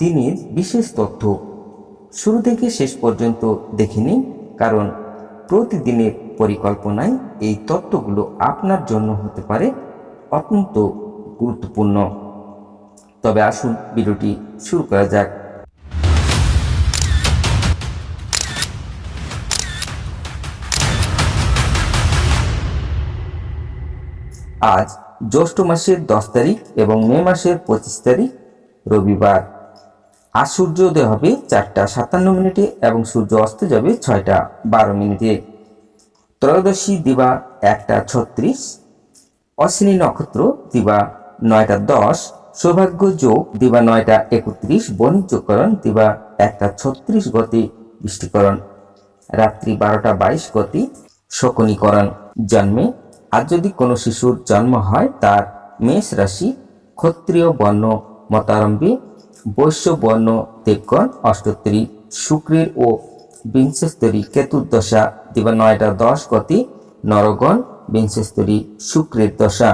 দিনের বিশেষ তথ্য। শুরু থেকে শেষ পর্যন্ত দেখে নিন কারণ প্রতিদিনের পরিকল্পনায় এই তথ্যগুলো আপনার জন্য হতে পারে অত্যন্ত গুরুত্বপূর্ণ। তবে আসুন ভিডিওটি শুরু করা যাক। আজ জ্যৈষ্ঠ মাসের দশ তারিখ এবং মে মাসের পঁচিশ তারিখ, রবিবার। আজ সূর্যোদয় হবে চারটা সাতান্ন মিনিটে এবং সূর্য অস্ত যাবে ছয়টা বারো মিনিটে। ত্রয়োদশী দিবা একটা ছত্রিশ, অশ্বিনী নক্ষত্র দিবা নয়টা দশ, সৌভাগ্য যোগ দিবা নয়টা একত্রিশ বণিজ্যকরণ দিবা একটা ছত্রিশ গতি, বৃষ্টিকরণ রাত্রি বারোটা বাইশ গতি, শকুনীকরণ জন্মে। আর যদি কোনো শিশুর জন্ম হয়, তার মেষ রাশি ক্ষত্রিয়, বর্ণ মতারম্ভে বৈশ্য বর্ণ দেবগণ অষ্টোত্তরী শুক্রের ও বিংশস্তরী কেতুর্দশা দিবা নয়টা দশ গতি, নরগণ বিংশস্তরী শুক্রের দশা।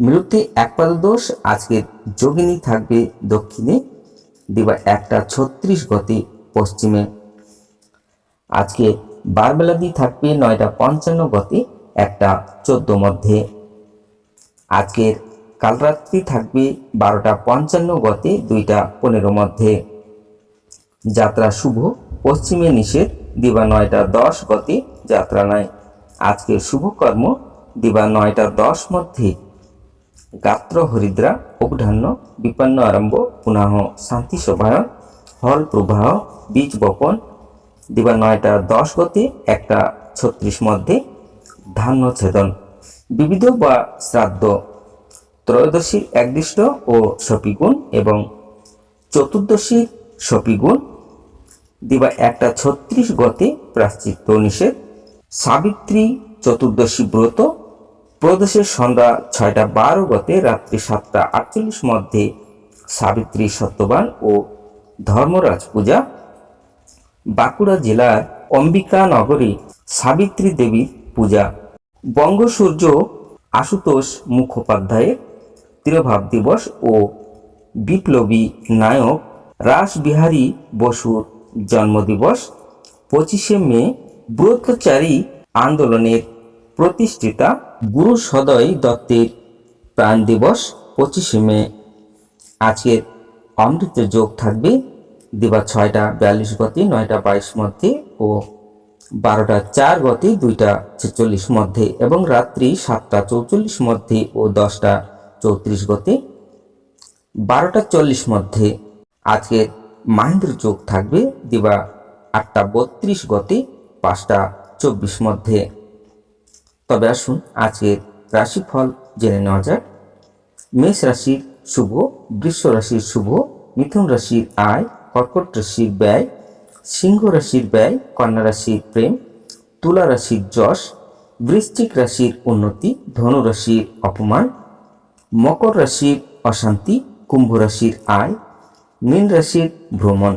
মৃত্যু একপাদ দোষ, আজকের যোগিনী থাকবে দক্ষিণে, দিবা একটা ছত্রিশ গতি পশ্চিমে। আজকে বারবেলাদি থাকবে নয়টা পঞ্চান্ন গতি, একটা চোদ্দ মধ্যে। আজকের কাল রাত্রি থাকবে বারোটা পঞ্চান্ন গতে দুইটা পনেরো মধ্যে। যাত্রা শুভ, পশ্চিমে নিষেধ, দিবা নয়টা দশ গতে যাত্রা নাই। আজকের শুভকর্ম দিবা নয়টা দশ মধ্যে। গাত্র হরিদ্রা অগ্ধান্য বিপন্ন আরম্ভ পুনঃ শান্তি সভায়ন হল প্রবাহ, বীজ বপন, দিবা নয়টা দশ গতে একটা ছত্রিশ মধ্যে ধান্য ছেদন। বিবিধ বা শ্রাদ্ধ ত্রয়োদশীর একদৃষ্ট ও সপিগুণ এবং চতুর্দশীর সপিগুণ। দিবা একটা ছত্রিশ গতে প্রাশ্চিত্য নিষেধ। সাবিত্রী চতুর্দশী ব্রত। প্রদেশের সন্ধ্যা ছয়টা বারো গতে রাত্রি সাতটা আটচল্লিশ মধ্যে সাবিত্রী সত্যবান ও ধর্মরাজ পূজা। বাঁকুড়া জেলার অম্বিকা নগরী সাবিত্রী দেবীর পূজা। বঙ্গসূর্য আশুতোষ মুখোপাধ্যায়ের তিরোভাব দিবস ও বিপ্লবী নায়ক রাসবিহারী বসুর জন্মদিবস। পঁচিশে মে ব্রতচারী আন্দোলনের প্রতিষ্ঠিতা গুরু সদয় দত্তের প্রাণ দিবস, পঁচিশে মে। আজকের অমৃত যোগ থাকবে দিবা ছয়টা বিয়াল্লিশ গতি, নয়টা বাইশ মধ্যে ও বারোটা চার গতি, দুইটা ছেচল্লিশ মধ্যে এবং রাত্রি সাতটা চৌচল্লিশ মধ্যে ও দশটা চৌত্রিশ গতি, বারোটা চল্লিশ মধ্যে আজকের মাহেন্দ্র যোগ থাকবে, দিবা আটটা বত্রিশ গতি, পাঁচটা চব্বিশ মধ্যে। তবে আসুন আজকের রাশিফল জেনে নেওয়া যাক। মেষ রাশির শুভ, বৃষ রাশির শুভ, মিথুন রাশির আয়, কর্কট রাশির ব্যয়, সিংহ রাশির ব্যয়, কন্যা রাশির প্রেম, তুলা রাশির যশ, বৃশ্চিক রাশির উন্নতি, ধনু রাশির অপমান মকর রাশির অশান্তি কুম্ভ রাশির আয় মীন রাশির ভ্রমণ।